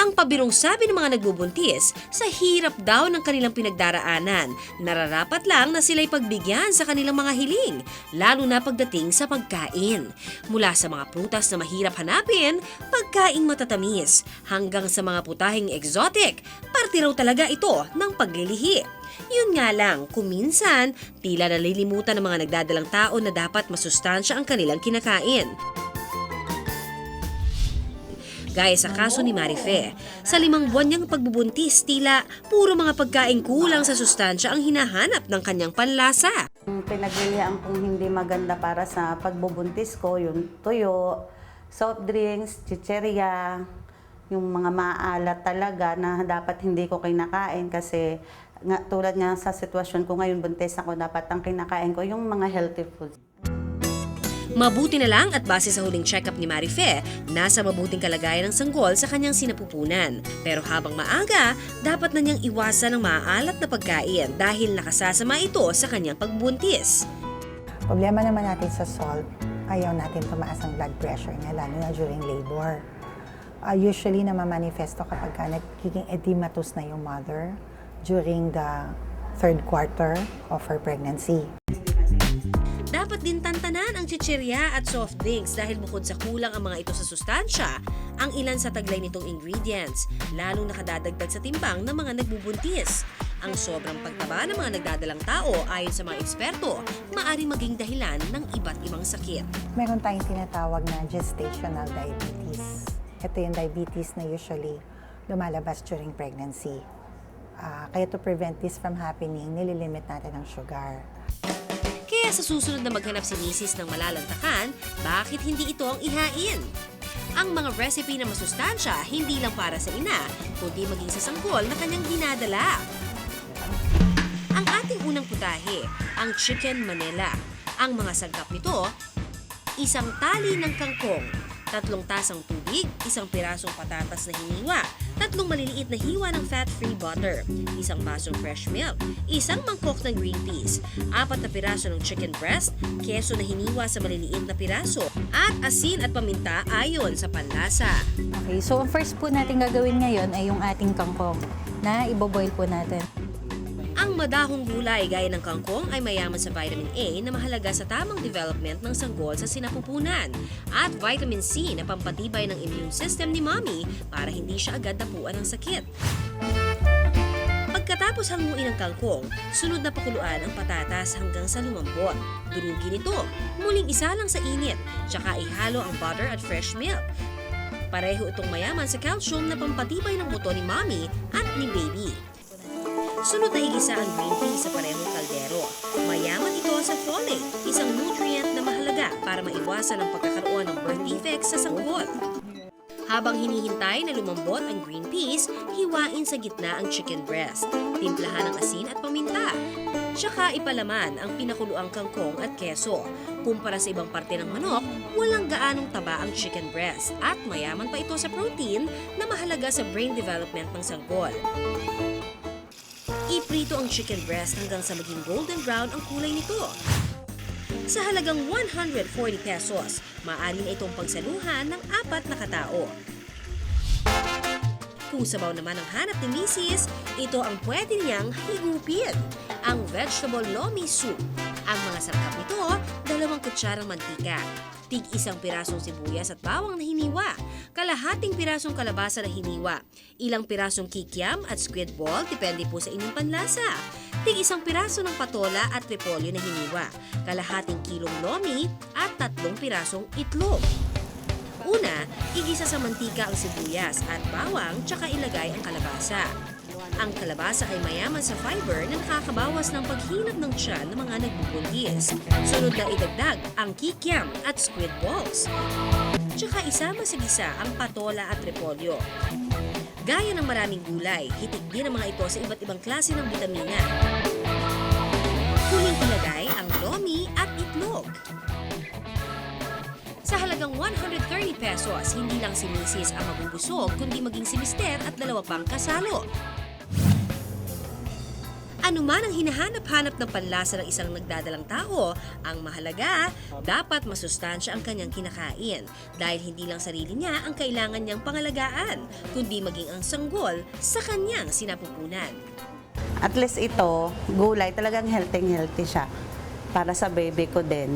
Ang pabirong sabi ng mga nagbubuntis, sa hirap daw ng kanilang pinagdaraanan, nararapat lang na sila'y pagbigyan sa kanilang mga hiling, lalo na pagdating sa pagkain. Mula sa mga prutas na mahirap hanapin, pagkaing matatamis, hanggang sa mga putahing exotic, parte raw talaga ito ng paglilihi. Yun nga lang, kuminsan, tila nalilimutan ng mga nagdadalang tao na dapat masustansya ang kanilang kinakain. Gaya sa kaso ni Marife, sa limang buwan niyang pagbubuntis, tila puro mga pagkain kulang sa sustansya ang hinahanap ng kanyang panlasa. Pinaglilihan kong hindi maganda para sa pagbubuntis ko, yung tuyo, soft drinks, chicheria, yung mga maalat talaga na dapat hindi ko kinakain kasi nga, tulad nga sa sitwasyon ko ngayon, buntis ako, dapat ang kinakain ko yung mga healthy foods. Mabuti na lang at base sa huling check-up ni Marife, nasa mabuting kalagayan ng sanggol sa kanyang sinapupunan. Pero habang maaga, dapat na niyang iwasan ang maaalat na pagkain dahil nakasasama ito sa kanyang pagbuntis. Problema naman natin sa salt, ayaw natin tumaas ang blood pressure niya, lalo na during labor. Uh, usually, namamanifesto kapag ka nagiging edematous na yung mother during the third quarter of her pregnancy. Dapat din tantanan ang chichirya at soft drinks dahil bukod sa kulang ang mga ito sa sustansya, ang ilan sa taglay nitong ingredients, lalong nakadadagdag sa timbang ng mga nagbubuntis. Ang sobrang pagtaba ng mga nagdadalang tao ayon sa mga eksperto, maaari maging dahilan ng iba't ibang sakit. Meron tayong tinatawag na gestational diabetes. Ito yung diabetes na usually lumalabas during pregnancy. Ah, kaya to prevent this from happening, nililimit natin ang sugar. Sa susunod na maghanap si Mrs. ng malalantakan, bakit hindi ito ang ihain? Ang mga recipe na masustansya hindi lang para sa ina, kundi maging sa sanggol na kanyang dinadala. Ang ating unang putahe, ang chicken manila. Ang mga sangkap nito, isang tali ng kangkong, tatlong tasang tubig, isang pirasong patatas na hiniwa, tatlong maliliit na hiwa ng fat-free butter, isang basong fresh milk, isang mangkok ng green peas, apat na piraso ng chicken breast, keso na hiniwa sa maliliit na piraso, at asin at paminta ayon sa panlasa. Okay, so ang first po natin gagawin ngayon ay yung ating kangkong na iboboil po natin. Ang madahong gulay gaya ng kangkong ay mayaman sa vitamin A na mahalaga sa tamang development ng sanggol sa sinapupunan at vitamin C na pampatibay ng immune system ni mommy para hindi siya agad napuan ng sakit. Pagkatapos hanguin ang kangkong, sunod na pakuluan ang patatas hanggang sa lumambot. Durugin ito, muling isa lang sa init, tsaka ihalo ang butter at fresh milk. Pareho itong mayaman sa calcium na pampatibay ng buto ni mommy at ni baby. Sunod na igisa ang green tea sa parehong kaldero. Mayaman ito sa folate, isang nutrient na mahalaga para maiwasan ang pagkakaroon ng birth defects sa sanggol. Habang hinihintay na lumambot ang green peas, hiwain sa gitna ang chicken breast. Timplahan ng asin at paminta. Tsaka ipalaman ang pinakuluang kangkong at keso. Kumpara sa ibang parte ng manok, walang gaanong taba ang chicken breast at mayaman pa ito sa protein na mahalaga sa brain development ng sanggol. Iprito ang chicken breast hanggang sa maging golden brown ang kulay nito. Sa halagang 140 pesos, maaari na itong pagsaluhan ng apat na katao. Kung sabaw naman ang hanap ni Mrs., ito ang pwede niyang higupin, ang vegetable lomi soup. Ang mga sangkap nito, dalawang kutsarang mantika, tig isang pirasong sibuyas at bawang na hiniwa, kalahating pirasong kalabasa na hiniwa, ilang pirasong kikiam at squid ball, depende po sa inyong panlasa, tig isang piraso ng patola at repolyo na hiniwa, kalahating kilong lomi at tatlong pirasong itlog. Una, igisa sa mantika ang sibuyas at bawang tsaka ilagay ang kalabasa. Ang kalabasa ay mayaman sa fiber na nakakabawas ng paghilab ng tiyan ng mga nagbubuntis. Sunod na idagdag ang kikiam at squid balls. Tsaka isama sa gisa ang patola at repolyo. Gaya ng maraming gulay, hitik din ang mga ito sa iba't ibang klase ng bitamina. Huling ilagay ang lomi at itlog. Sa halagang 130 pesos, hindi lang si Mrs. ang mabubusog, kundi maging si Mister at dalawa pang kasalo. Ano man ang hinahanap-hanap ng panlasa ng isang nagdadalang tao, ang mahalaga, dapat masustansya ang kanyang kinakain dahil hindi lang sarili niya ang kailangan niyang pangalagaan, kundi maging ang sanggol sa kanyang sinapupunan. At least ito, gulay, talagang healthy-healthy siya para sa baby ko din.